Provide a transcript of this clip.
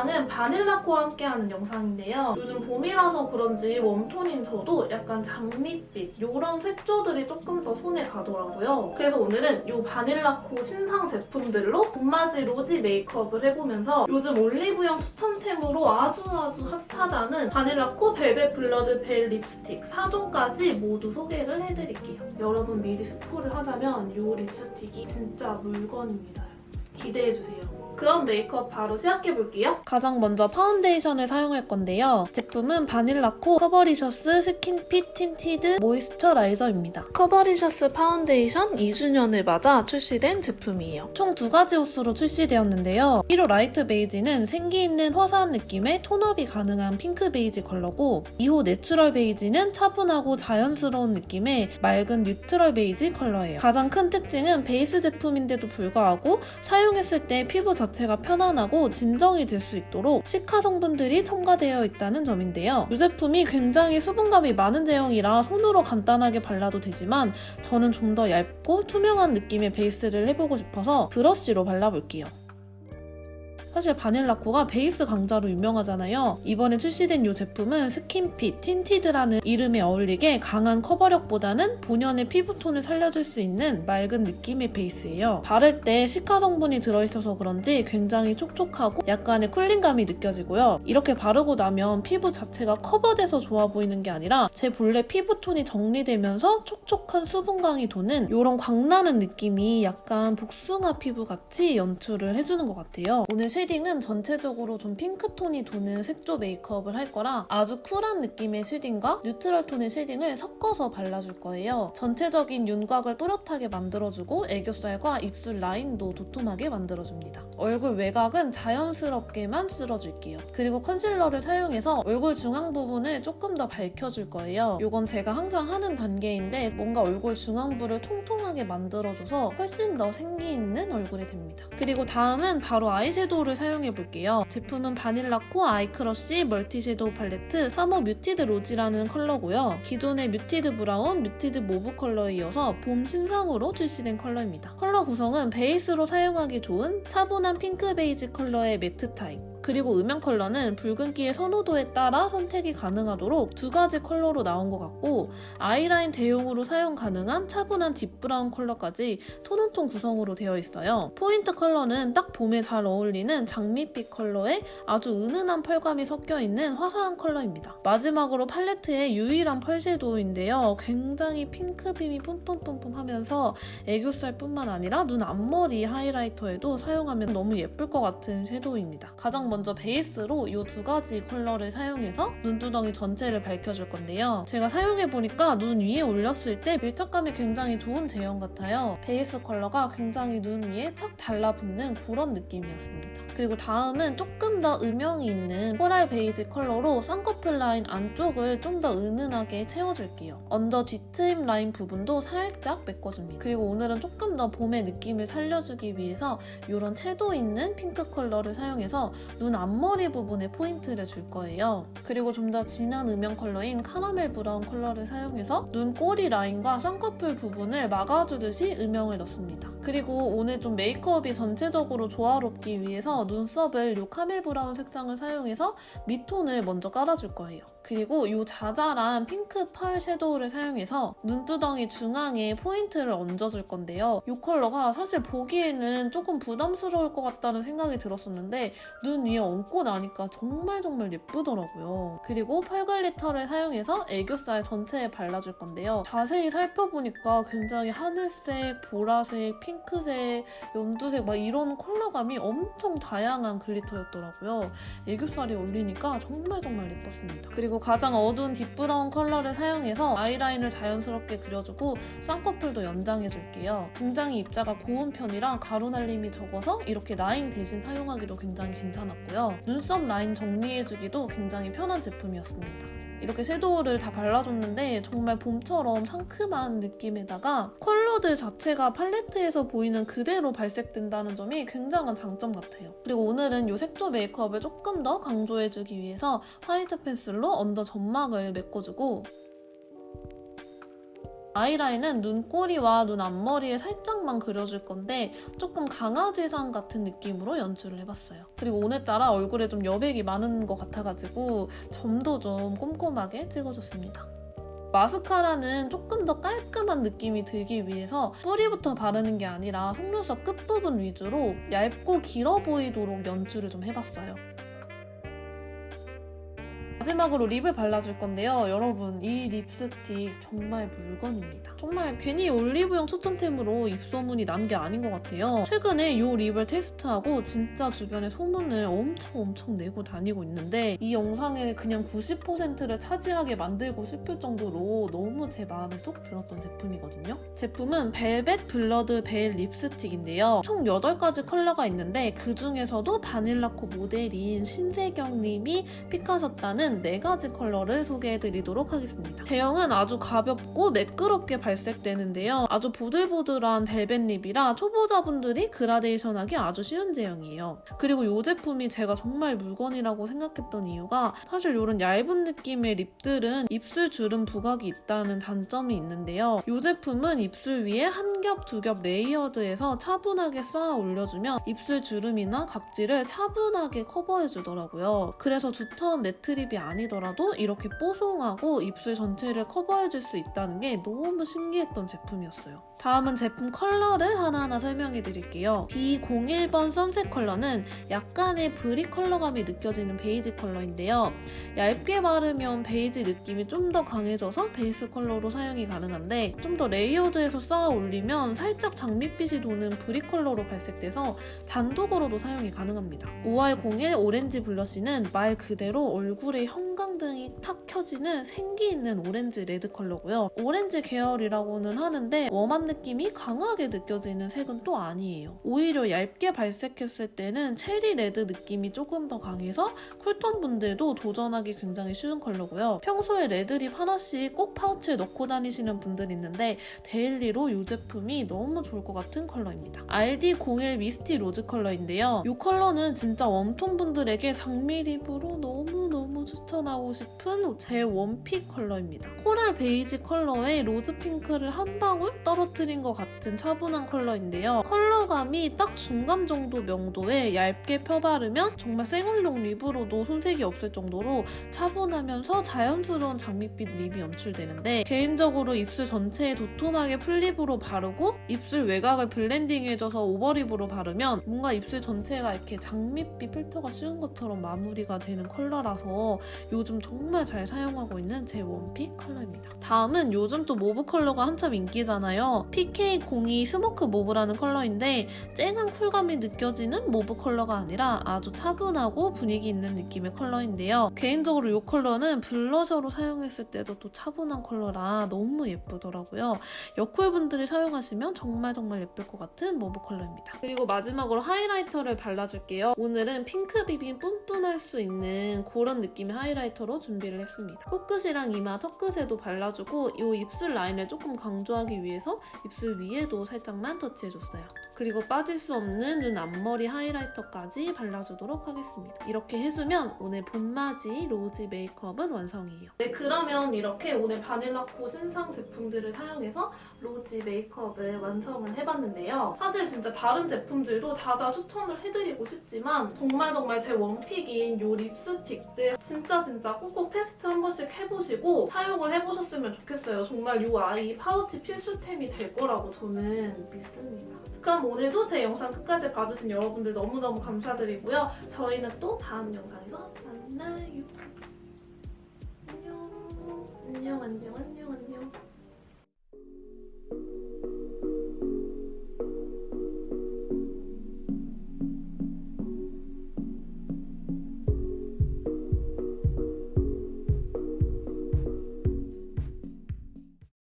영상은 바닐라코와 함께하는 영상인데요. 요즘 봄이라서 그런지 웜톤인 저도 약간 장밋빛 이런 색조들이 조금 더 손에 가더라고요. 그래서 오늘은 이 바닐라코 신상 제품들로 봄맞이 로지 메이크업을 해보면서 요즘 올리브영 추천템으로 아주 아주 핫하다는 바닐라코 벨벳 블러드 벨 립스틱 4종까지 모두 소개를 해드릴게요. 여러분 미리 스포를 하자면 이 립스틱이 진짜 물건입니다. 기대해주세요. 그럼 메이크업 바로 시작해볼게요. 가장 먼저 파운데이션을 사용할 건데요. 제품은 바닐라코 커버리셔스 스킨핏 틴티드 모이스처라이저입니다. 커버리셔스 파운데이션 2주년을 맞아 출시된 제품이에요. 총 두 가지 호수로 출시되었는데요. 1호 라이트 베이지는 생기 있는 화사한 느낌의 톤업이 가능한 핑크 베이지 컬러고 2호 내추럴 베이지는 차분하고 자연스러운 느낌의 맑은 뉴트럴 베이지 컬러예요. 가장 큰 특징은 베이스 제품인데도 불구하고 사용했을 때 피부 자체가 편안하고 진정이 될 수 있도록 시카 성분들이 첨가되어 있다는 점인데요. 이 제품이 굉장히 수분감이 많은 제형이라 손으로 간단하게 발라도 되지만 저는 좀 더 얇고 투명한 느낌의 베이스를 해보고 싶어서 브러쉬로 발라볼게요. 사실 바닐라코가 베이스 강자로 유명하잖아요. 이번에 출시된 이 제품은 스킨핏 틴티드라는 이름에 어울리게 강한 커버력보다는 본연의 피부톤을 살려줄 수 있는 맑은 느낌의 베이스예요. 바를 때 시카 성분이 들어있어서 그런지 굉장히 촉촉하고 약간의 쿨링감이 느껴지고요. 이렇게 바르고 나면 피부 자체가 커버돼서 좋아 보이는 게 아니라 제 본래 피부톤이 정리되면서 촉촉한 수분감이 도는 이런 광나는 느낌이 약간 복숭아 피부 같이 연출을 해주는 것 같아요. 오늘 쉐딩은 전체적으로 좀 핑크톤이 도는 색조 메이크업을 할 거라 아주 쿨한 느낌의 쉐딩과 뉴트럴 톤의 쉐딩을 섞어서 발라줄 거예요. 전체적인 윤곽을 또렷하게 만들어주고 애교살과 입술 라인도 도톰하게 만들어줍니다. 얼굴 외곽은 자연스럽게만 쓸어줄게요. 그리고 컨실러를 사용해서 얼굴 중앙 부분을 조금 더 밝혀줄 거예요. 이건 제가 항상 하는 단계인데 뭔가 얼굴 중앙부를 통통하게 만들어줘서 훨씬 더 생기 있는 얼굴이 됩니다. 그리고 다음은 바로 아이섀도우를 사용해 볼게요. 제품은 바닐라코 아이크러쉬 멀티 섀도우 팔레트 3호 뮤티드 로지라는 컬러고요. 기존의 뮤티드 브라운, 뮤티드 모브 컬러에 이어서 봄 신상으로 출시된 컬러입니다. 컬러 구성은 베이스로 사용하기 좋은 차분한 핑크 베이지 컬러의 매트 타입. 그리고 음영 컬러는 붉은기의 선호도에 따라 선택이 가능하도록 두 가지 컬러로 나온 것 같고 아이라인 대용으로 사용 가능한 차분한 딥브라운 컬러까지 톤온톤 구성으로 되어 있어요. 포인트 컬러는 딱 봄에 잘 어울리는 장밋빛 컬러에 아주 은은한 펄감이 섞여 있는 화사한 컬러입니다. 마지막으로 팔레트의 유일한 펄 섀도우인데요. 굉장히 핑크빔이 뿜뿜뿜뿜 하면서 애교살뿐만 아니라 눈 앞머리 하이라이터에도 사용하면 너무 예쁠 것 같은 섀도우입니다. 가장 먼저 베이스로 이 두 가지 컬러를 사용해서 눈두덩이 전체를 밝혀줄 건데요. 제가 사용해보니까 눈 위에 올렸을 때 밀착감이 굉장히 좋은 제형 같아요. 베이스 컬러가 굉장히 눈 위에 착 달라붙는 그런 느낌이었습니다. 그리고 다음은 조금 더 음영이 있는 코랄 베이지 컬러로 쌍꺼풀 라인 안쪽을 좀 더 은은하게 채워줄게요. 언더 뒤트임 라인 부분도 살짝 메꿔줍니다. 그리고 오늘은 조금 더 봄의 느낌을 살려주기 위해서 이런 채도 있는 핑크 컬러를 사용해서 눈 앞머리 부분에 포인트를 줄 거예요. 그리고 좀 더 진한 음영 컬러인 카라멜 브라운 컬러를 사용해서 눈 꼬리 라인과 쌍꺼풀 부분을 막아주듯이 음영을 넣습니다. 그리고 오늘 좀 메이크업이 전체적으로 조화롭기 위해서 눈썹을 이 카멜 브라운 색상을 사용해서 밑톤을 먼저 깔아줄 거예요. 그리고 이 자잘한 핑크 펄 섀도우를 사용해서 눈두덩이 중앙에 포인트를 얹어줄 건데요. 이 컬러가 사실 보기에는 조금 부담스러울 것 같다는 생각이 들었었는데 눈 위에 얹고 나니까 정말 정말 예쁘더라고요. 그리고 펄 글리터를 사용해서 애교살 전체에 발라줄 건데요. 자세히 살펴보니까 굉장히 하늘색, 보라색, 핑크색, 연두색 막 이런 컬러감이 엄청 다양한 글리터였더라고요. 애교살이 올리니까 정말 정말 예뻤습니다. 그리고 가장 어두운 딥브라운 컬러를 사용해서 아이라인을 자연스럽게 그려주고 쌍꺼풀도 연장해줄게요. 굉장히 입자가 고운 편이라 가루 날림이 적어서 이렇게 라인 대신 사용하기도 굉장히 괜찮았고 요. 눈썹 라인 정리해주기도 굉장히 편한 제품이었습니다. 이렇게 섀도우를 다 발라줬는데 정말 봄처럼 상큼한 느낌에다가 컬러들 자체가 팔레트에서 보이는 그대로 발색된다는 점이 굉장한 장점 같아요. 그리고 오늘은 이 색조 메이크업을 조금 더 강조해주기 위해서 화이트 펜슬로 언더 점막을 메꿔주고 아이라인은 눈꼬리와 눈 앞머리에 살짝만 그려줄 건데 조금 강아지상 같은 느낌으로 연출을 해봤어요. 그리고 오늘따라 얼굴에 좀 여백이 많은 것 같아가지고 점도 좀 꼼꼼하게 찍어줬습니다. 마스카라는 조금 더 깔끔한 느낌이 들기 위해서 뿌리부터 바르는 게 아니라 속눈썹 끝부분 위주로 얇고 길어 보이도록 연출을 좀 해봤어요. 마지막으로 립을 발라줄 건데요. 여러분, 이 립스틱 정말 물건입니다. 정말 괜히 올리브영 추천템으로 입소문이 난 게 아닌 것 같아요. 최근에 이 립을 테스트하고 진짜 주변에 소문을 엄청 엄청 내고 다니고 있는데 이 영상에 그냥 90%를 차지하게 만들고 싶을 정도로 너무 제 마음에 쏙 들었던 제품이거든요. 제품은 벨벳 블러드 베일 립스틱인데요. 총 8가지 컬러가 있는데 그 중에서도 바닐라코 모델인 신세경님이 픽하셨다는 4가지 컬러를 소개해드리도록 하겠습니다. 제형은 아주 가볍고 매끄럽게 발색되는데요. 아주 보들보들한 벨벳 립이라 초보자분들이 그라데이션하기 아주 쉬운 제형이에요. 그리고 이 제품이 제가 정말 물건이라고 생각했던 이유가 사실 이런 얇은 느낌의 립들은 입술 주름 부각이 있다는 단점이 있는데요. 이 제품은 입술 위에 한 겹, 두 겹 레이어드해서 차분하게 쌓아 올려주면 입술 주름이나 각질을 차분하게 커버해주더라고요. 그래서 두터운 매트립이 아니더라도 이렇게 뽀송하고 입술 전체를 커버해줄 수 있다는 게 너무 신기했던 제품이었어요. 다음은 제품 컬러를 하나하나 설명해 드릴게요. B01번 선셋 컬러는 약간의 브릭 컬러감이 느껴지는 베이지 컬러인데요. 얇게 바르면 베이지 느낌이 좀 더 강해져서 베이스 컬러로 사용이 가능한데 좀 더 레이어드해서 쌓아 올리면 살짝 장밋빛이 도는 브릭 컬러로 발색돼서 단독으로도 사용이 가능합니다. 5R01 오렌지 블러쉬는 말 그대로 얼굴에 형광등이 탁 켜지는 생기 있는 오렌지 레드 컬러고요. 오렌지 계열이라고는 하는데 웜한 느낌이 강하게 느껴지는 색은 또 아니에요. 오히려 얇게 발색했을 때는 체리 레드 느낌이 조금 더 강해서 쿨톤 분들도 도전하기 굉장히 쉬운 컬러고요. 평소에 레드립 하나씩 꼭 파우치에 넣고 다니시는 분들 있는데 데일리로 이 제품이 너무 좋을 것 같은 컬러입니다. RD01 미스티 로즈 컬러인데요. 이 컬러는 진짜 웜톤 분들에게 장미립으로 너무너무 추천 하고 싶은 제 원픽 컬러입니다. 코랄 베이지 컬러에 로즈 핑크를 한 방울 떨어뜨린 것 같은 차분한 컬러인데요. 컬러감이 딱 중간 정도 명도에 얇게 펴바르면 정말 생얼용 립으로도 손색이 없을 정도로 차분하면서 자연스러운 장밋빛 립이 연출되는데 개인적으로 입술 전체에 도톰하게 풀립으로 바르고 입술 외곽을 블렌딩해줘서 오버립으로 바르면 뭔가 입술 전체가 이렇게 장밋빛 필터가 씌운 것처럼 마무리가 되는 컬러라서 요즘 정말 잘 사용하고 있는 제 원픽 컬러입니다. 다음은 요즘 또 모브 컬러가 한참 인기잖아요. PK02 스모크 모브라는 컬러인데 쨍한 쿨감이 느껴지는 모브 컬러가 아니라 아주 차분하고 분위기 있는 느낌의 컬러인데요. 개인적으로 이 컬러는 블러셔로 사용했을 때도 또 차분한 컬러라 너무 예쁘더라고요. 여쿨 분들이 사용하시면 정말 정말 예쁠 것 같은 모브 컬러입니다. 그리고 마지막으로 하이라이터를 발라줄게요. 오늘은 핑크 비빔 뿜뿜할 수 있는 그런 느낌의 하이라이터로 준비를 했습니다. 코끝이랑 이마, 턱끝에도 발라주고 이 입술 라인을 조금 강조하기 위해서 입술 위에도 살짝만 터치해줬어요. 그리고 빠질 수 없는 눈 앞머리 하이라이터까지 발라주도록 하겠습니다. 이렇게 해주면 오늘 봄맞이 로지 메이크업은 완성이에요. 네, 그러면 이렇게 오늘 바닐라코 신상 제품들을 사용해서 로지 메이크업을 완성을 해봤는데요. 사실 진짜 다른 제품들도 다 다 추천을 해드리고 싶지만 정말 정말 제 원픽인 요 립스틱들 진짜 진짜 꼭꼭 테스트 한 번씩 해보시고 사용을 해보셨으면 좋겠어요. 정말 요 아이 파우치 필수템이 될 거라고 저는 믿습니다. 그럼 오늘도 제 영상 끝까지 봐주신 여러분들 너무너무 감사드리고요. 저희는 또 다음 영상에서 만나요. 안녕. 안녕, 안녕, 안녕, 안녕.